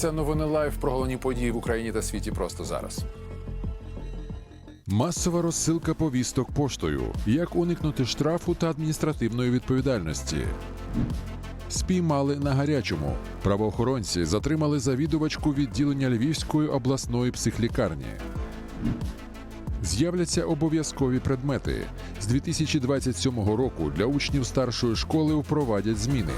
Це новини лайв про головні події в Україні та світі просто зараз. Масова розсилка повісток поштою. Як уникнути штрафу та адміністративної відповідальності. Спіймали на гарячому. Правоохоронці затримали завідувачку відділення Львівської обласної психлікарні. З'являться обов'язкові предмети. З 2027 року для учнів старшої школи впровадять зміни.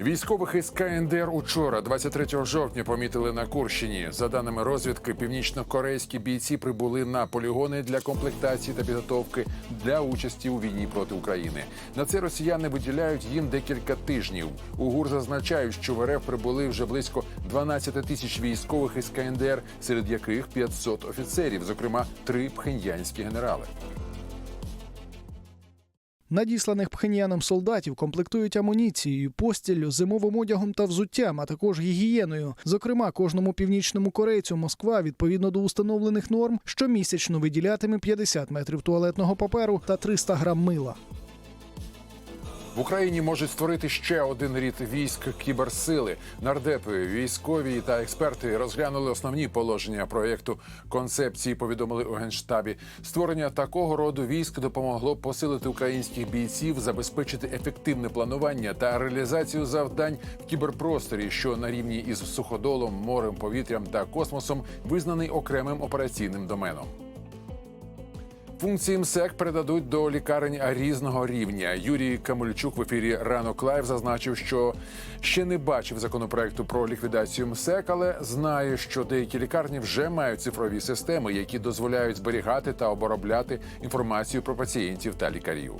Військових із КНДР учора, 23 жовтня, помітили на Курщині. За даними розвідки, північно-корейські бійці прибули на полігони для комплектації та підготовки для участі у війні проти України. На це росіяни виділяють їм декілька тижнів. У ГУР зазначають, що в РФ прибули вже близько 12 тисяч військових із КНДР, серед яких 500 офіцерів, зокрема три пхеньянські генерали. Надісланих пхеніяном солдатів комплектують амуніцією, постіллю, зимовим одягом та взуттям, а також гігієною. Зокрема, кожному північному корейцю Москва відповідно до установлених норм щомісячно виділятиме 50 метрів туалетного паперу та 300 грам мила. В Україні можуть створити ще один рід військ кіберсили. Нардепи, військові та експерти розглянули основні положення проєкту концепції. Повідомили у генштабі. Створення такого роду військ допомогло посилити українських бійців, забезпечити ефективне планування та реалізацію завдань в кіберпросторі, що на рівні із суходолом, морем, повітрям та космосом визнаний окремим операційним доменом. Функції МСЕК передадуть до лікарень різного рівня. Юрій Камельчук в ефірі Ранок Лайв зазначив, що ще не бачив законопроекту про ліквідацію МСЕК, але знає, що деякі лікарні вже мають цифрові системи, які дозволяють зберігати та обробляти інформацію про пацієнтів та лікарів.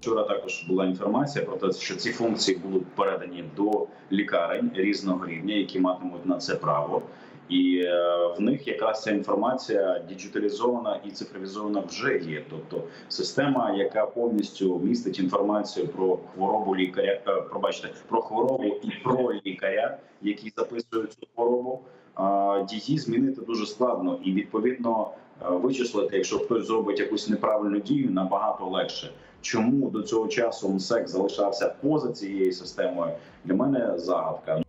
Вчора також була інформація про те, що ці функції будуть передані до лікарень різного рівня, які матимуть на це право. І е, в них якраз ця інформація діджиталізована і цифровізована вже є. Тобто система, яка повністю містить інформацію про хворобу лікаря, е, пробачте, про хворобу і про лікаря, який записує цю хворобу. Її змінити дуже складно і відповідно е, вичислити, якщо хтось зробить якусь неправильну дію, набагато легше. Чому до цього часу МСЕК залишався поза цією системою? Для мене загадка.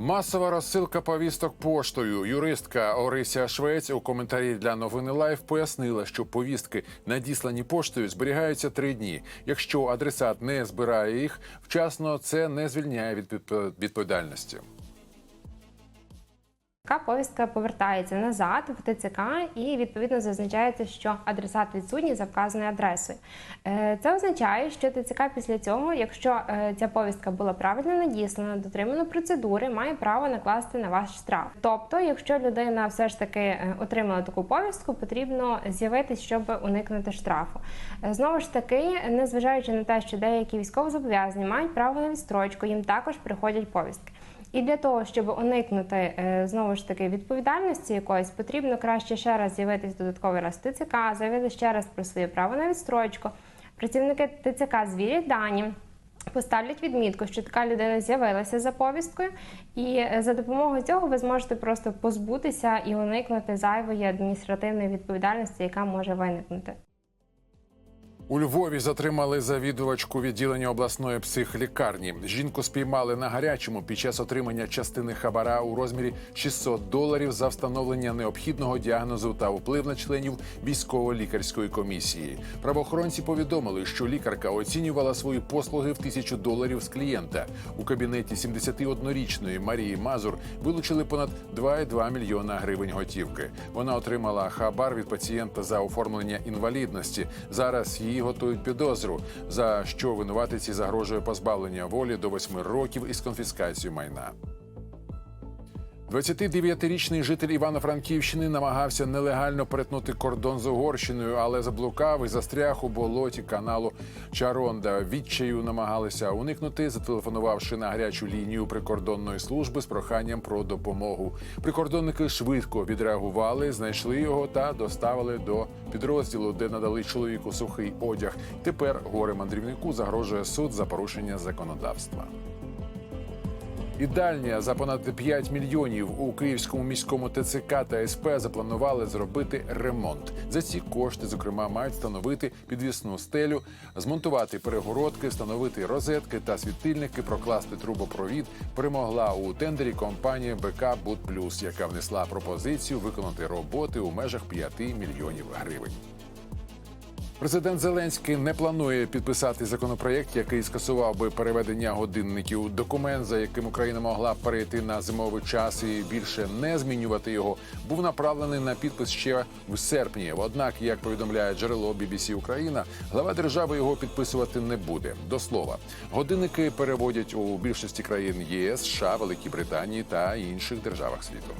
Масова розсилка повісток поштою. Юристка Орися Швець у коментарі для новини Лайф пояснила, що повістки, надіслані поштою, зберігаються три дні. Якщо адресат не збирає їх вчасно, це не звільняє від відпо- відповідальності. Така повістка повертається назад в ТЦК і відповідно зазначається, що адресат відсутній за вказаною адресою. Е, Це означає, що ТЦК після цього, якщо е, ця повістка була правильно надіслана, дотримано процедури, має право накласти на вас штраф. Тобто, якщо людина все ж таки е, отримала таку повістку, потрібно з'явитись, щоб уникнути штрафу. Знову ж таки, незважаючи на те, що деякі військовозобов'язані мають право на відстрочку, їм також приходять повістки. І для того, щоб уникнути е, знову ж таки відповідальності якоїсь, потрібно краще ще раз з'явитись додатковий раз ТЦК, заявити ще раз про своє право на відстрочку. Працівники ТЦК звірять дані. Поставлять відмітку, що така людина з'явилася за повісткою, і е, за допомогою цього ви зможете просто позбутися і уникнути зайвої адміністративної відповідальності, яка може виникнути. У Львові затримали завідувачку відділення обласної психлікарні. Жінку спіймали на гарячому під час отримання частини хабара у розмірі 600 доларів за встановлення необхідного діагнозу та вплив на членів військово-лікарської комісії. Правоохоронці повідомили, що лікарка оцінювала свої послуги в тисячу доларів з клієнта. У кабінеті 71-річної Марії Мазур вилучили понад 2,2 мільйона гривень готівки. Вона отримала хабар від пацієнта за оформлення інвалідності. Зараз її готують підозру, за що винуватиці загрожує позбавлення волі до восьми років із конфіскацією майна. 29-річний житель Івано-Франківщини намагався нелегально перетнути кордон з Угорщиною, але заблукав і застряг у болоті каналу Чаронда. Відчаю намагалися уникнути, зателефонувавши на гарячу лінію прикордонної служби з проханням про допомогу. Прикордонники швидко відреагували, знайшли його та доставили до підрозділу, де надали чоловіку сухий одяг. Тепер горе мандрівнику загрожує суд за порушення законодавства. Ідальня за понад 5 мільйонів у київському міському ТЦК та СП запланували зробити ремонт. За ці кошти, зокрема, мають встановити підвісну стелю, змонтувати перегородки, встановити розетки та світильники, прокласти трубопровід. Перемогла у тендері компанія БК Буд Плюс, яка внесла пропозицію виконати роботи у межах 5 мільйонів гривень. Президент Зеленський не планує підписати законопроєкт, який скасував би переведення годинників. Документ, за яким Україна могла перейти на зимовий час і більше не змінювати його, був направлений на підпис ще в серпні. Однак, як повідомляє джерело BBC Україна, глава держави його підписувати не буде. До слова, годинники переводять у більшості країн ЄС, США, Великій Британії та інших державах світу.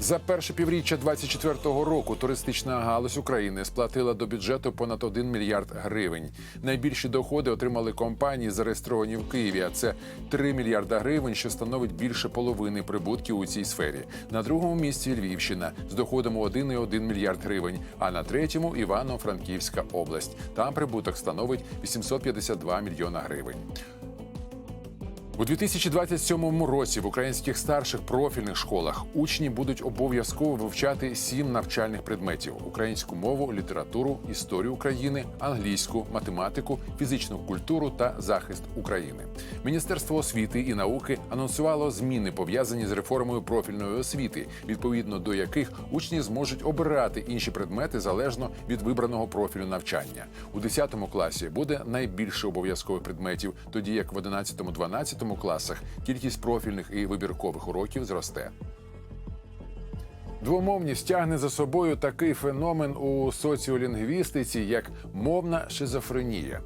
За перше півріччя 24-го року туристична галузь України сплатила до бюджету понад 1 мільярд гривень. Найбільші доходи отримали компанії, зареєстровані в Києві. А це 3 мільярда гривень, що становить більше половини прибутків у цій сфері. На другому місці Львівщина з доходом у 1,1 мільярд гривень. А на третьому Івано-Франківська область. Там прибуток становить 852 мільйона гривень. У 2027 році в українських старших профільних школах учні будуть обов'язково вивчати сім навчальних предметів: українську мову, літературу, історію України, англійську, математику, фізичну культуру та захист України. Міністерство освіти і науки анонсувало зміни пов'язані з реформою профільної освіти, відповідно до яких учні зможуть обирати інші предмети залежно від вибраного профілю навчання. У 10 класі буде найбільше обов'язкових предметів, тоді як в 11-12 класах кількість профільних і вибіркових уроків зросте. Двомовність тягне за собою такий феномен у соціолінгвістиці, як мовна шизофренія.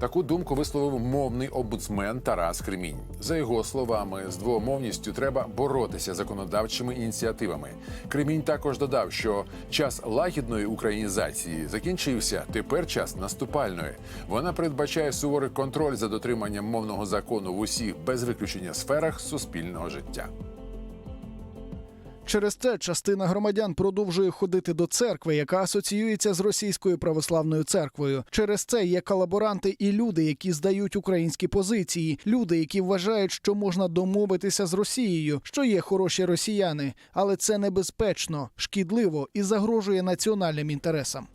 Таку думку висловив мовний омбудсмен Тарас Кремінь. За його словами, з двомовністю треба боротися законодавчими ініціативами. Кремінь також додав, що час лагідної українізації закінчився. Тепер час наступальної. Вона передбачає суворий контроль за дотриманням мовного закону в усіх без виключення сферах суспільного життя. Через це частина громадян продовжує ходити до церкви, яка асоціюється з російською православною церквою. Через це є колаборанти і люди, які здають українські позиції, люди, які вважають, що можна домовитися з Росією, що є хороші росіяни, але це небезпечно, шкідливо і загрожує національним інтересам.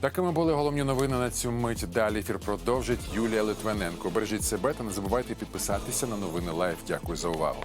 Такими були головні новини на цю мить. Далі ефір продовжить Юлія Литвиненко. Бережіть себе та не забувайте підписатися на новини Лайф. Дякую за увагу.